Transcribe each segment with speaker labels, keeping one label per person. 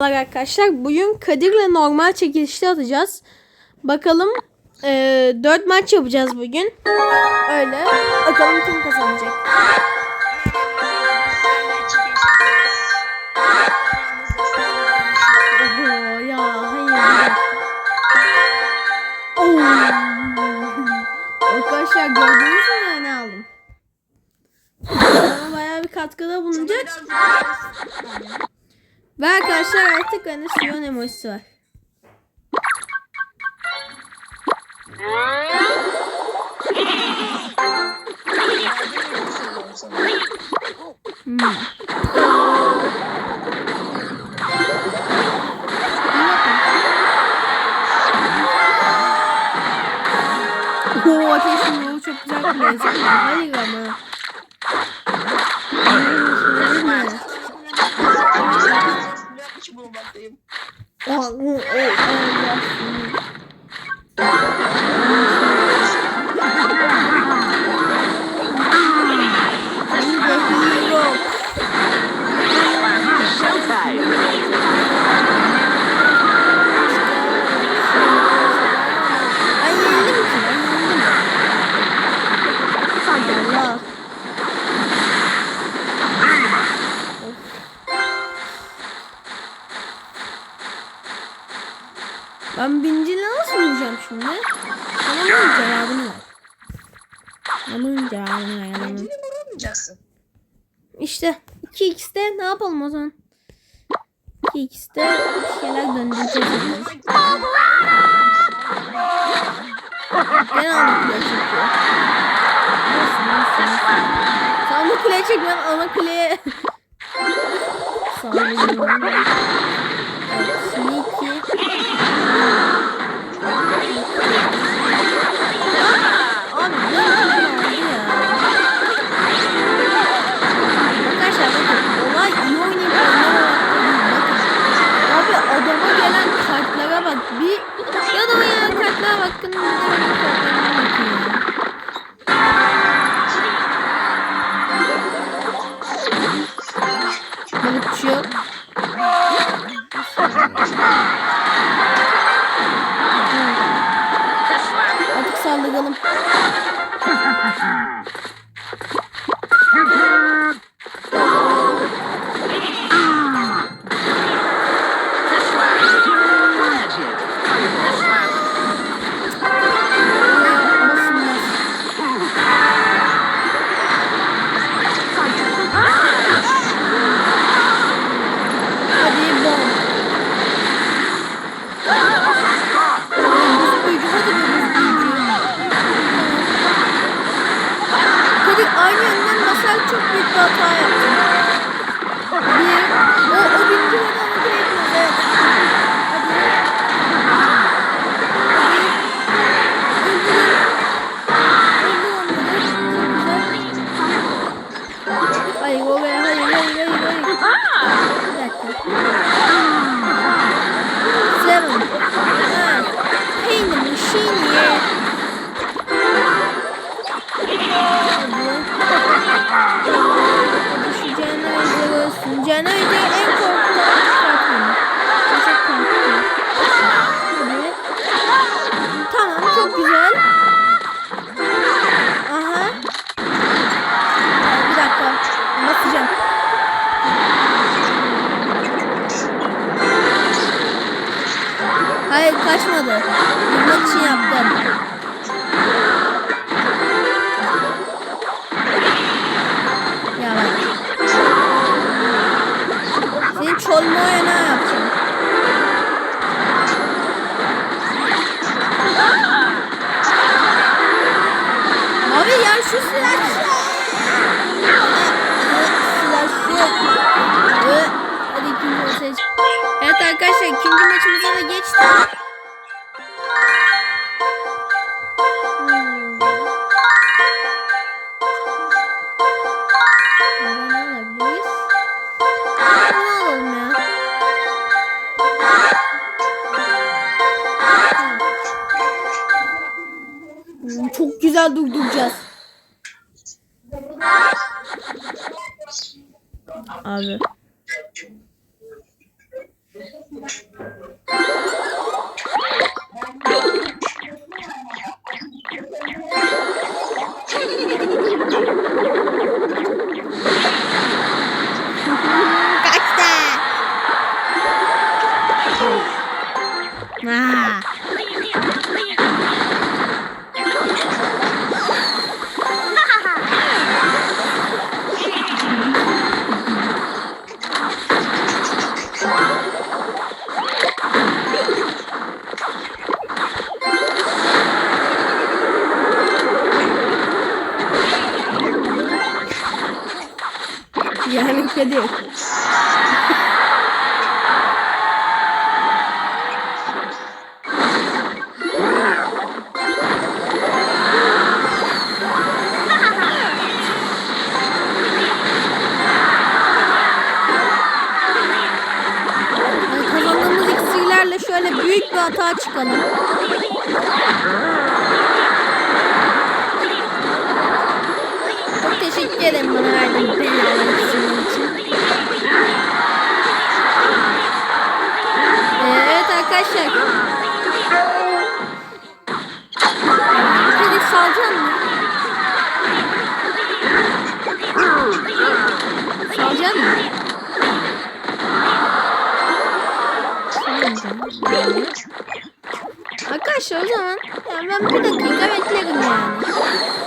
Speaker 1: Merhabalar arkadaşlar. Bugün Kadir'le normal çekilişte atacağız. Bakalım eee 4 maç yapacağız bugün. Öyle. Bakalım kim kazanacak. Ya hayır. Oo. Arkadaşlar gördünüz mü ne aldım? Bana bayağı bir katkıda bulunacak. Ve arkadaşlar artık hani Sion emojisi var. Hmm. Oo ateşin yolu çok güzel bir lezzet. Hayır ne yapalım o zaman? 2x'te bir şeyler döndüreceğiz. Gene ana kule çekiyor. Nasıl nasıl nasıl? Sen bu kuleye çek ben ana kuleye. Sağlıyorum. Evet, Artık aynı yönden basar çok büyük bir hata yaptım. Ya şu silahçı. Silahçı. Ee, Hadi ikinci maçı. Evet arkadaşlar ikinci maçımıza da geçtik. Hmm. Burada Abi. Yani iksirlerle şöyle büyük bir hata çıkalım. Çok teşekkür ederim bana verdiğin arkadaşlar. Kedi salacaksın mı? Salacaksın mı? Arkadaşlar o zaman yani ben bir dakika beklerim yani.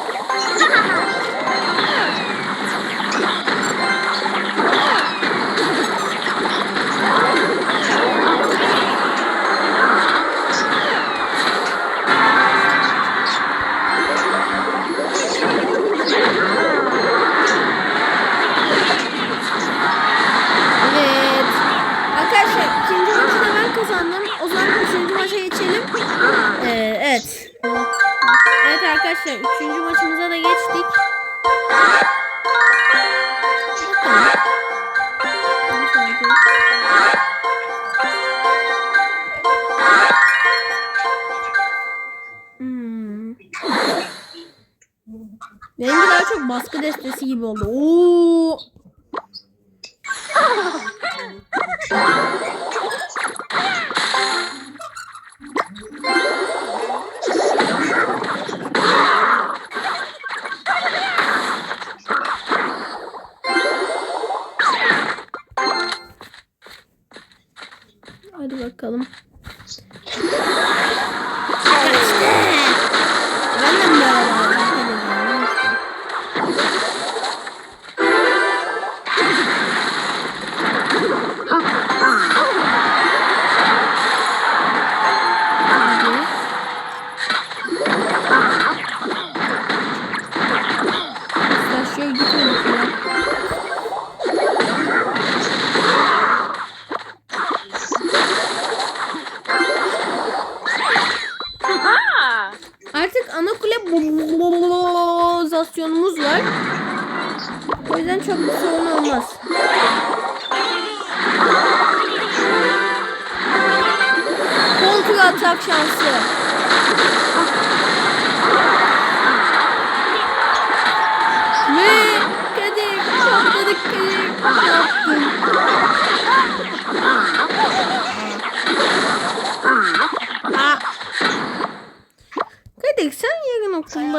Speaker 1: Evet arkadaşlar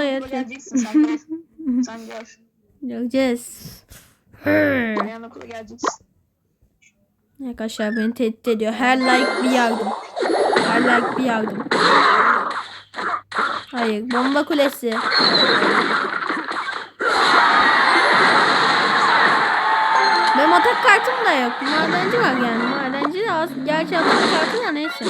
Speaker 1: yatıyorsun.
Speaker 2: geleceksin sen gör. sen gör.
Speaker 1: Göreceğiz.
Speaker 2: Yanına okula geleceksin.
Speaker 1: Arkadaşlar beni tehdit ediyor. Her like bir yardım. Her like bir yardım. Hayır. Bomba kulesi. Benim atak kartım da yok. Madenci var yani. Madenci de az. Gerçi atak kartı da neyse.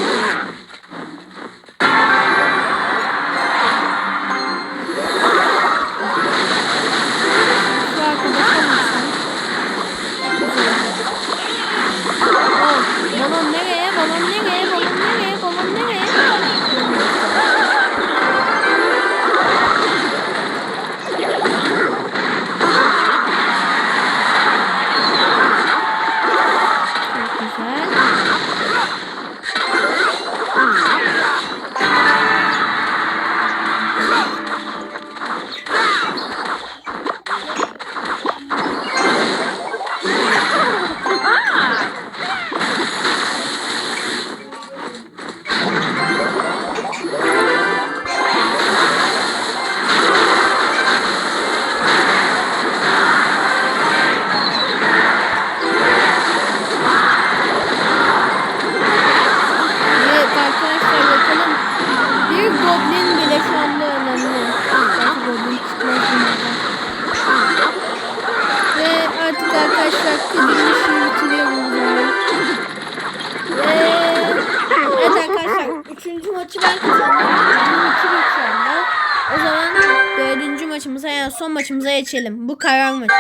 Speaker 1: Maçımıza geçelim. Bu karar maç.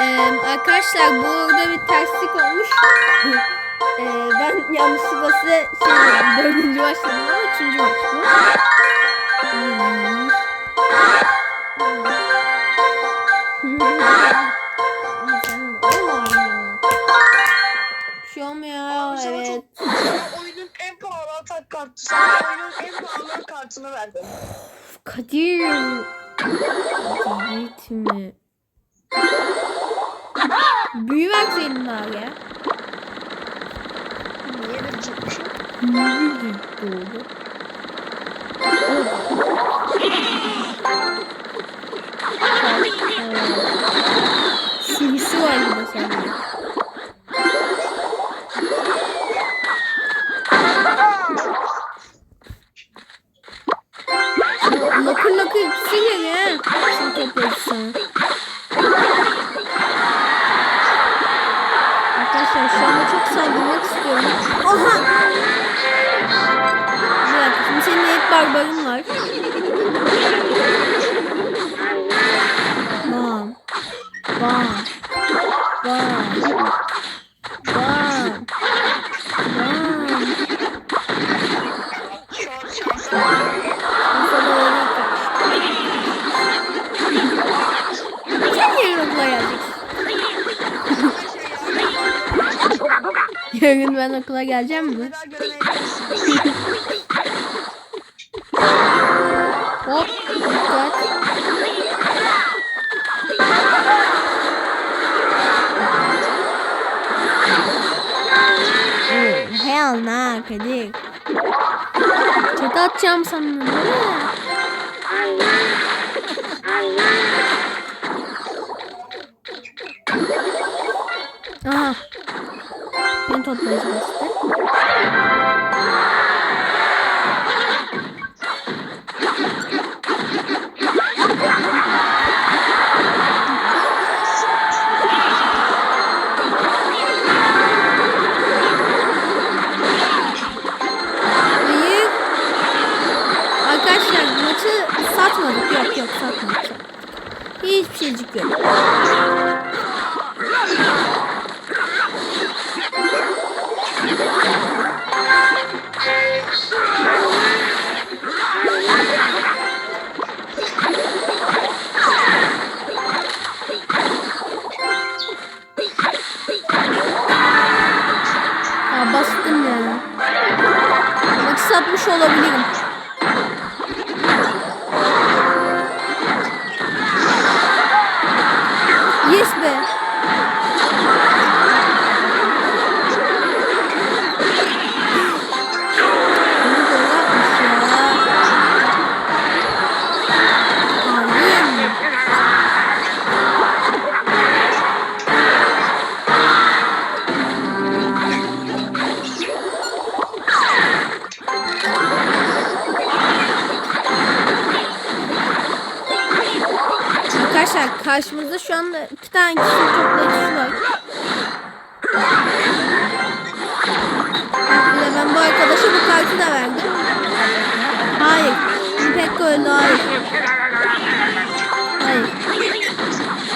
Speaker 1: Ee, arkadaşlar burada bir terslik olmuş. Ee, ben yanlışlıkla size şey dördüncü başladım ama üçüncü maç bu. Bir şey olmuyor. Evet.
Speaker 2: oyunun en pahalı atak kartı. Sana oyunun en pahalı kartını verdim.
Speaker 1: Kadir. Kadir mi? Büyü verseydin abi ya.
Speaker 2: Niye verecekmişim?
Speaker 1: Büyü doğdu. Sürüsü var de sende. Bam. Bam. Bam. Bam. Yarın ben okula geleceğim mi? Hop dikkat. Nah Kadir. Çatı atacağım sandım değil mi? Aha. Ben toplayıcı bastı. Yok. Ya bastım ya. Maçı satmış olabilirim.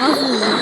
Speaker 1: Az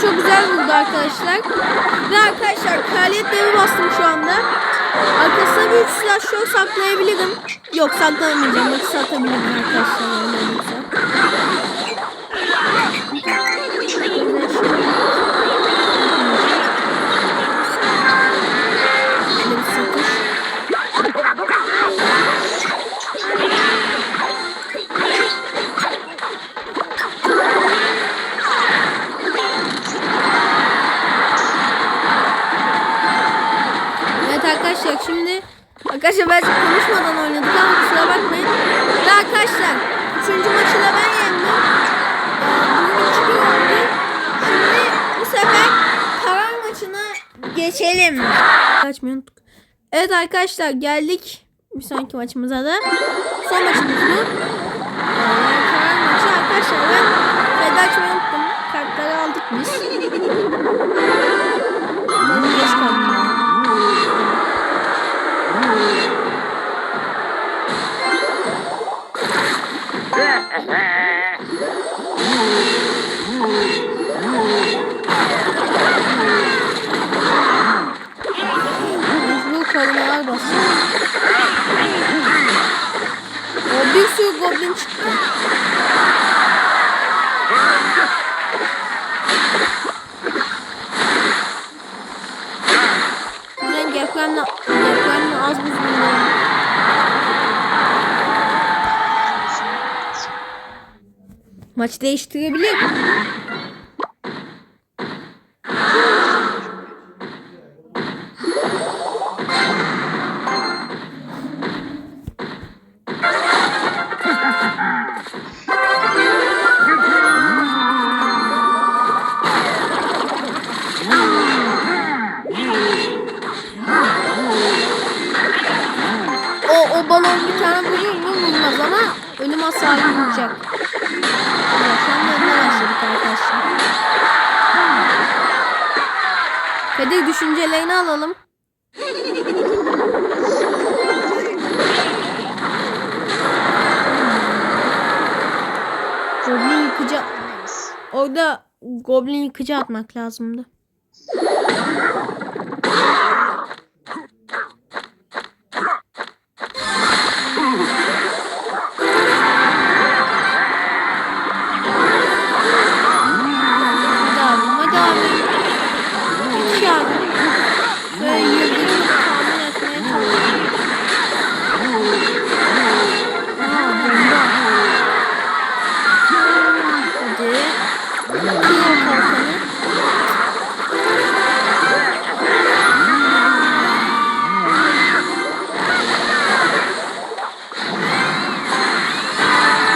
Speaker 1: Çok güzel vurdu arkadaşlar. Ve arkadaşlar kraliyet devi bastım şu anda. Arkasına bir üç slasher saklayabilirim. Yok saklamayacağım. Maçı satabilirim arkadaşlar. öyle arkadaşlar belki konuşmadan oynadık ama kusura bakmayın. Ve arkadaşlar üçüncü maçı da ben yendim. Ee, 2-1 oldu. Şimdi bu sefer karar maçına geçelim. Kaçmayı unuttuk. Evet arkadaşlar geldik bir sonraki maçımıza da. Son maçımız bu. Ee, karar maçı arkadaşlar ben kaydı açmayı unuttum. Kartları aldık biz. Korumalar basıyor. O bir sürü goblin çıktı. Ben depremle, Maç değiştirebilir. Orada goblin yıkıcı atmak lazımdı.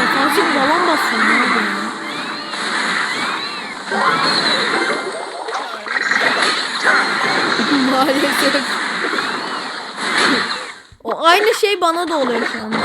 Speaker 1: Defansif balon basıyor. Ne oluyor? Maalesef. O aynı şey bana da oluyor şu anda.